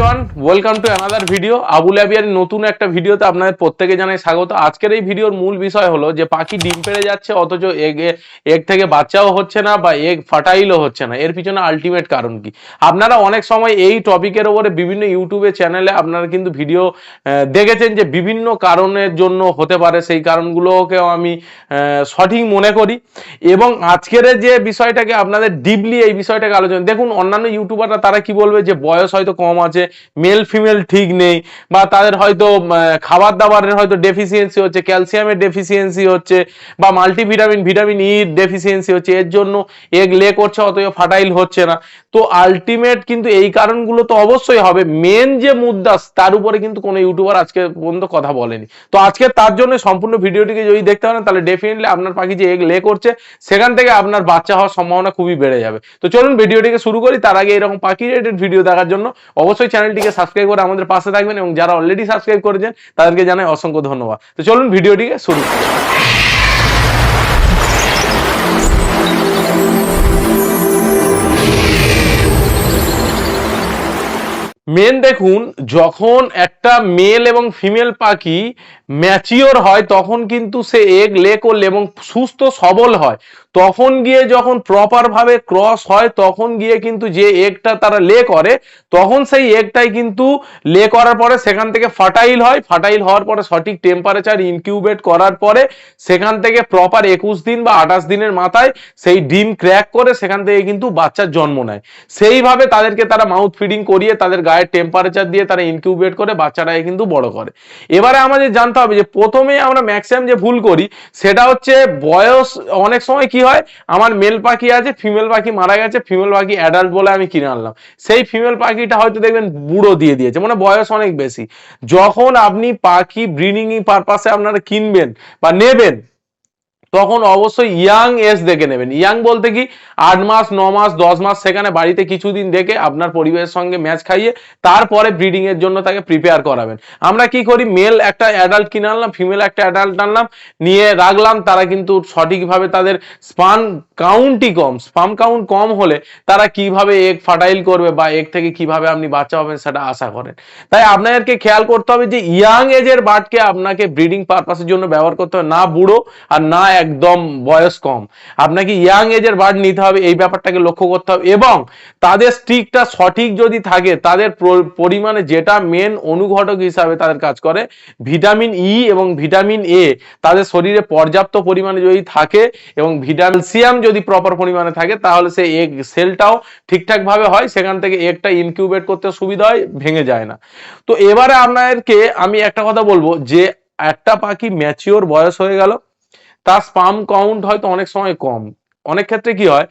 Everyone welcome to another video Abul Abiyar নতুন একটা ভিডিওতে আপনাদের প্রত্যেকে জানাই স্বাগত। আজকের এই ভিডিওর মূল বিষয় হলো যে, পাখি ডিম পেড়ে যাচ্ছে, অথচ এগে, এগ থেকে বাচ্চাও হচ্ছে না বা এগ ফাটাইলও হচ্ছে না। এর পিছনে আলটিমেট কারণ কি? আপনারা অনেক সময় এই টপিকের ওপরে বিভিন্ন ইউটিউবে চ্যানেলে আপনারা কিন্তু ভিডিও দেখেছেন যে, বিভিন্ন কারণের জন্য হতে পারে। সেই কারণগুলোকেও আমি সঠিক মনে করি। এবং আজকের যে বিষয়টাকে আপনাদের ডিপলি এই বিষয়টাকে আলোচনা দেখুন, অন্যান্য ইউটিউবাররা তারা কি বলবে যে, বয়স হয়তো কম আছে মেল ফিমেল ঠিক নেই বা তাদের হয়তো খাবার দাবারের হয়তো ডেফিসিয়েন্সি হচ্ছে ক্যালসিয়ামের ডেফিসিয়েন্সি হচ্ছে বা মাল্টিভিটামিন ভিটামিন ই ডেফিসিয়েন্সি হচ্ছে, এর জন্য এগ লে করছে, অতএব ফার্টাইল হচ্ছে না। তো আলটিমেট কিন্তু এই কারণগুলো তো অবশ্যই হবে। মেন যে মুদ্রা তার উপরে কিন্তু কোনো ইউটিউবার আজকে পর্যন্ত কথা বলেনি। তো আজকে তার জন্য সম্পূর্ণ ভিডিওটিকে যদি দেখতে পারেন, তাহলে ডেফিনেটলি আপনার পাখি যে এগ লে করছে, সেখান থেকে আপনার বাচ্চা হওয়ার সম্ভাবনা খুবই বেড়ে যাবে। তো চলুন ভিডিওটিকে শুরু করি। তার আগে এরকম পাখি রিলেটেড ভিডিও দেখার জন্য অবশ্যই চ্যানেলটিকে সাবস্ক্রাইব করে আমাদের পাশে থাকবেন এবং যারা অলরেডি সাবস্ক্রাইব করেছেন, তাদেরকে জানাই অসংখ্য ধন্যবাদ। তো চলুন ভিডিওটিকে শুরু করি। মেন দেখুন যখন একটা মেল এবং ফিমেল পাখি ম্যাচিওর হয়, তখন কিন্তু সে এগ লে করলে এবং সুস্থ, সবল হয়। তখন গিয়ে যখন প্রপার ভাবে ক্রস হয়, তখন গিয়ে কিন্তু যে এগটা তারা লে করে, তখন সেই এগটাই কিন্তু লে করার পরে সেখান থেকে ফার্টাইল হয়। ফার্টাইল হওয়ার পরে সঠিক টেম্পারেচার ইনকিউবেট করার পরে সেখান থেকে প্রপার একুশ দিন বা আঠাশ দিনের মাথায় সেই ডিম ক্র্যাক করে সেখান থেকে কিন্তু বাচ্চার জন্ম নেয়। সেইভাবে তাদেরকে তারা মাউথ ফিডিং করিয়ে তাদের গায়ের টেম্পারেচার দিয়ে তারা ইনকিউবেট করে বাচ্চাটাকে কিন্তু বড় করে। এবারে আমাদের জানতে হবে যে প্রথমে আমরা ম্যাক্সিমাম যে ভুল করি, সেটা হচ্ছে বয়স, অনেক সময় কি হয়, আমার মেল পাখি আছে ফিমেল পাখি মারা গেছে ফিমেল পাখি অ্যাডাল্ট বলে আমি কিনে আনলাম। সেই ফিমেল পাখিটা হয়তো দেখবেন বুড়ো দিয়ে দিয়েছে মানে বয়স অনেক বেশি। যখন আপনি পাখি ব্রিডিং পারপাসে আপনারা কিনবেন বা নেবেন তখন অবশ্যই ইয়াং এজ দেখে নেবেন। ইয়াং বলতে কি, আট মাস, ন মাস, দশ মাস, সেখানে বাড়িতে কিছুদিন দেখে আপনার পরিবারের সঙ্গে ম্যাচ খাইয়ে তারপরে ব্রিডিং এর জন্য তাকে প্রিপেয়ার করাবেন। আমরা কি করি মেল একটা অ্যাডাল্ট কিনে আনলাম ফিমেল একটা অ্যাডাল্ট আনলাম, নিয়ে রাখলাম, তারা কিন্তু সঠিকভাবে তাদের স্পান কাউন্টই কম। স্পাম কাউন্ট কম হলে তারা কীভাবে এগ ফার্টাইল করবে বা এগ থেকে কীভাবে আপনি বাচ্চা হবেন সেটা আশা করেন। তাই আপনাদেরকে খেয়াল করতে হবে যে ইয়াং এজের বাটকে আপনাকে ব্রিডিং পারপাসের জন্য ব্যবহার করতে হবে, না বুড়ো আর না একদম বয়স কম। আপনাকে ইয়াং এজের বার্ড নিতে হবে, এই ব্যাপারটাকে লক্ষ্য করতে হবে এবং তাদের স্টিকটা সঠিক যদি থাকে, তাদের পরিমাণে যেটা মেন অনুঘটক হিসাবে তাদের কাজ করে ভিটামিন ই এবং ভিটামিন এ তাদের শরীরে পর্যাপ্ত পরিমাণে যদি থাকে এবং ভিটামিন যদি প্রপার পরিমাণে থাকে, তাহলে সেই এগ সেলটাও ঠিকঠাক ভাবে হয়, সেখান থেকে এগটা ইনকিউবেট করতে সুবিধা হয়, ভেঙে যায় না। তো এবারে আপনাদেরকে আমি একটা কথা বলব যে, একটা পাখি ম্যাচিওর বয়স হয়ে গেল তার স্পাম কাউন্ট হয়তো অনেক সময় কম। অনেক ক্ষেত্রে কি হয়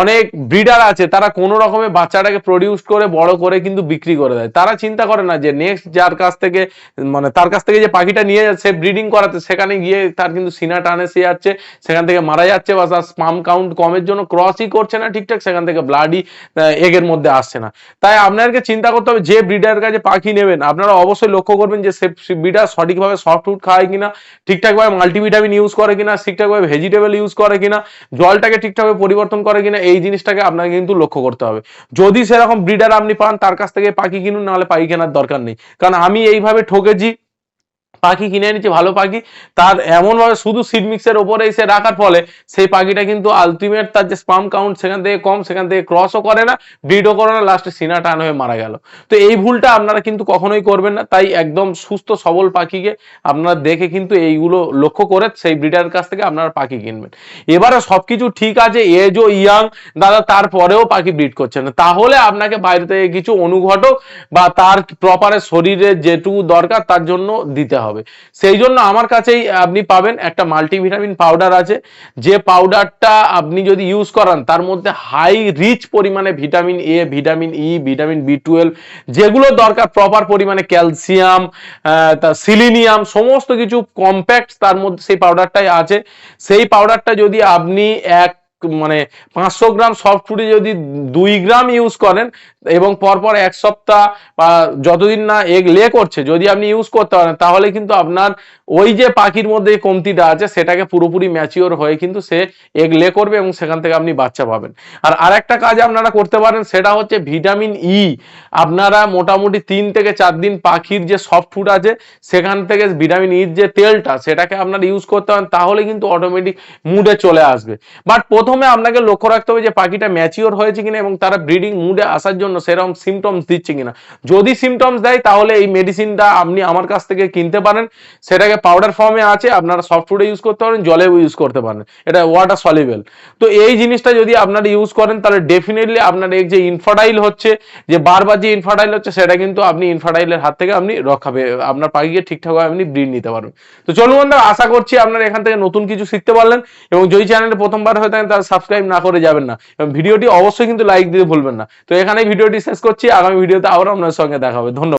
অনেক ব্রিডার আছে, তারা কোনো রকমের বাচ্চাটাকে প্রডিউস করে, বড় করে কিন্তু বিক্রি করে দেয়। তারা চিন্তা করে না যে নেক্সট যার কাছ থেকে মানে তার কাছ থেকে যে পাখিটা নিয়ে যাচ্ছে ব্রিডিং করাতে, সেখানে গিয়ে তার কিন্তু সিনা টানে, সে যাচ্ছে, সেখান থেকে মারা যাচ্ছে বা তার স্পাম কাউন্ট কমের জন্য ক্রসই করছে না ঠিকঠাক, সেখান থেকে ব্লাডই এগের মধ্যে আসছে না। তাই আপনাদেরকে চিন্তা করতে হবে, যে ব্রিডারের কাছে পাখি নেবেন, আপনারা অবশ্যই লক্ষ্য করবেন যে সে ব্রিডার সঠিকভাবে সফট ফুড খায় কিনা, ঠিকঠাকভাবে মাল্টিভিটামিন ইউজ করে কিনা, ঠিকঠাকভাবে ভেজিটেবল ইউজ করে কিনা, জলটাকে ঠিকঠাকভাবে পরিবর্তন করে কিনা এই জিনিসটাকে আপনাকে কিন্তু লক্ষ্য করতে হবে। যদি সেরকম ব্রিডার আপনি পান, তার কাছ থেকে পাখি কিনুন, নাহলে পাখি কেনার দরকার নেই। কারণ আমি এইভাবে ঠকেছি পাখি কিনে এনেছি, ভালো পাখি। তার এমনভাবে শুধু সিড মিক্সের ওপরে এসে রাখার ফলে সেই পাখিটা কিন্তু আলটিমেট তার যে স্পাম কাউন্ট সেখান থেকে কম, সেখান থেকে ক্রসও করে না ব্রিডও করে না লাস্টে সিনা টান হয়ে মারা গেল। তো এই ভুলটা আপনারা কিন্তু কখনোই করবেন না। তাই একদম সুস্থ, সবল পাখিকে আপনারা দেখে কিন্তু এইগুলো লক্ষ্য করে সেই ব্রিডারের কাছ থেকে আপনারা পাখি কিনবেন। এবারে সবকিছু ঠিক আছে এজ ও ইয়াং দাদা তারপরেও পাখি ব্রিড করছে না। তাহলে আপনাকে বাইরে থেকে কিছু অনুঘটক বা তার প্রপারে শরীরে যেটুকু দরকার তার জন্য দিতে হবে। সেই জন্য আমার কাছেই আপনি পাবেন একটা মাল্টিভিটামিন পাউডার আছে। যে পাউডারটা আপনি যদি ইউজ করান, তার মধ্যে হাই রিচ পরিমাণে vitamin A vitamin E vitamin B twelve যেগুলো দরকার প্রপার পরিমাণে ক্যালসিয়াম সিলিনিয়াম সমস্ত কিছু কম্প্যাক্ট তার মধ্যে সেই পাউডারটাই আছে। সেই পাউডারটা যদি আপনি এক মানে পাঁচশো গ্রাম সফট ফুডে যদি দুই গ্রাম ইউজ করেন এবং পরপর এক সপ্তাহ বা যতদিন না এগ লে করছে, যদি আপনি ইউজ করতে পারেন, তাহলে কিন্তু আপনার ওই যে পাখির মধ্যে কমতিটা আছে, সেটাকে পুরোপুরি ম্যাচিওর হয়ে কিন্তু সে এগ লে করবে এবং সেখান থেকে আপনি বাচ্চা পাবেন। আর আরেকটা কাজ আপনারা করতে পারেন, সেটা হচ্ছে ভিটামিন ই আপনারা মোটামুটি তিন থেকে চার দিন পাখির যে সফট ফুড আছে, সেখান থেকে ভিটামিন ইর যে তেলটা, সেটাকে আপনারা ইউজ করতে পারেন, তাহলে কিন্তু অটোমেটিক মুডে চলে আসবে। বাট প্রথমে আপনাকে লক্ষ্য রাখতে হবে যে পাখিটা ম্যাচিওর হয়েছে কিনা এবং তারা ব্রিডিং মুডে আসার জন্য সেরকম সিমটমস দিচ্ছে কিনা। যদি সিমটমস দেয়, তাহলে এই মেডিসিনটা আপনি আমার কাছ থেকে কিনতে পারেন। সেটাকে পাউডার ফর্মে আছে, আপনারা সফট ফুডে ইউজ করতে পারেন, জলেও ইউজ করতে পারেন। এটা ওয়াটার সলিবেল তো এই জিনিসটা যদি আপনারা ইউজ করেন, তাহলে ডেফিনেটলি আপনার এই যে ইনফার্টাইল হচ্ছে, যে বারবার যে ইনফার্টাইল হচ্ছে, সেটা কিন্তু আপনি ইনফার্টাইলের হাত থেকে আপনি রক্ষা পেয়ে আপনার পাখিকে ঠিকঠাকভাবে আপনি ব্রিড নিতে পারবেন। তো চলুন বন্ধুরা, আশা করছি আপনারা এখান থেকে নতুন কিছু শিখতে পারলেন এবং যদি চ্যানেলে প্রথমবার হয়ে থাকেন সাবস্ক্রাইব না করে যাবেন না। এবং ভিডিওটি অবশ্যই কিন্তু লাইক দিতে ভুলবেন না। তো এখানে ভিডিওটি শেষ করছি। আগামী ভিডিওতে আবার আপনার সঙ্গে দেখা হবে। ধন্যবাদ।